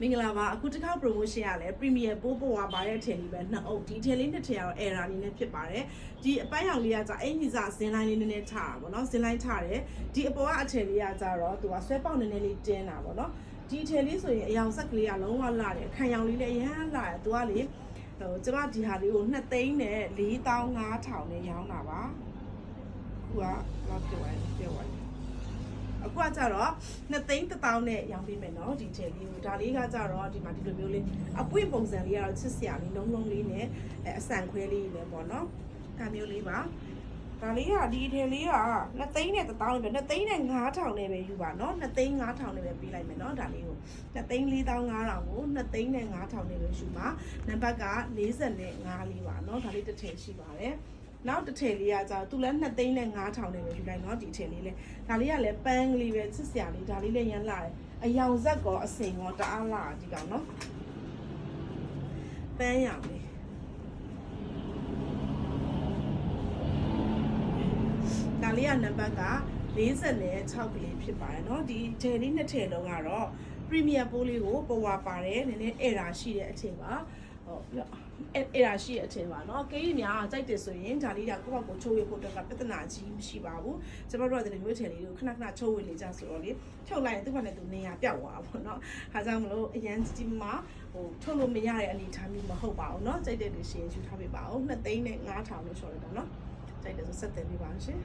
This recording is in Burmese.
မင်္ဂလာပါအခုတစ်ခေါက် promotion ရလဲ premier ပိုးပေါ်ပါတဲ့ထင်လေးပဲနှစ်အုပ်ဒီထင်လေးနှစ်ထင်ကတော့ error လေးနဲ့ဖြစ်ပါတယ်ဒီအပိုင်းအောင်လေးကကြာအင်ကြီးစားဇင်းလိုင်းလေးနည်းနည်းထားတာပေါ့နော်ဇင်းလိုင်းထားတယ်ဒီအပေါ်ကအထည်လေးကကြာတော့သူကဆွဲပေါက်နည်းနည်းလေးတင်းတာပေါ့နော်ဒီအထည်လေးဆိုရင်အယောင်ဆက်ကလေးကလုံးဝလာတယ်ခံရောင်လေးလည်းရမ်းလာတယ်သူကလေဟိုကျမဒီဟာလေးကို2သိန်းနဲ့4500နဲ့ရောင်းတာပါခုကတော့ပြောရရင်ပြောရရင် အခုကကြတော့2သိန်း1000နဲ့ရောင်းပေးမယ်နော်ဒီထည်လေးကိုဒါလေးကကြတော့ဒီမှာဒီလိုမျိုးလေးအပွင့်ပုံစံလေးကတော့ချစ်စရာလေးလုံးလုံးလေးနဲ့အဆန်ခွဲလေးလည်းပေါ့နော်ဒါမျိုးလေးပါဒါလေးကဒီထည်လေးက2သိန်းနဲ့1000ပဲ2သိန်းနဲ့9000နဲ့ပဲယူပါနော်2သိန်း9000နဲ့ပဲပေးလိုက်မယ်နော်ဒါလေးကို2သိန်း4500ကို2သိန်းနဲ့9000နဲ့ပဲယူပါနံပါတ်က45လေးပါနော်ဒါလေးတစ်ထည်ရှိပါတယ် နောက်တစ်ထည်လေးကကြာသူလည်း2သိန်းနဲ့9000နဲ့ပဲယူလိုက်เนาะဒီထည်လေးလဲဒါလေးကလည်းပန်းကလေးပဲချစ်စရာလေးဒါလေးလည်းရမ်းလာတယ်အယောင်ဆက်ကောအစင်ကောတအားလာဒီကောင်เนาะပန်းရောင်လေးဒါလေးကနံပါတ်က46ကလေးဖြစ်ပါတယ်เนาะဒီထည်လေးနှစ်ထည်လုံးကတော့ premier ပိုးလေးကိုပေါ်ဝါပါတယ်နည်းနည်း error ရှိတဲ့အထည်ပါ ဟုတ်ပြီးတော့အဲ့အဲ့ဒါရှိတဲ့အထင်ပါเนาะကိန်းများကြိုက်တယ်ဆိုရင်ဒါလေးကကိုယ့်ဘက်ကိုချိုးဝေဖို့အတွက်ကပြဿနာကြီးမရှိပါဘူးကျွန်တော်တို့ကဒီလိုမျိုးထည်လေးကိုခဏခဏချိုးဝေနေကြဆိုတော့လေချုပ်လိုက်ရင်သူ့ဘာနဲ့သူနေရပြောက်သွားပါဘောเนาะဒါကြောင့်မလို့အရန်ကြီးမှာဟိုထုတ်လို့မရတဲ့အနေအထားမျိုးမဟုတ်ပါဘူးเนาะကြိုက်တဲ့လူရှင်ယူထားပေးပါဦး2သိန်းနဲ့9000လို့ရှော်လိုက်တာเนาะကြိုက်တယ်ဆိုဆက်တယ်ပြပါရှင်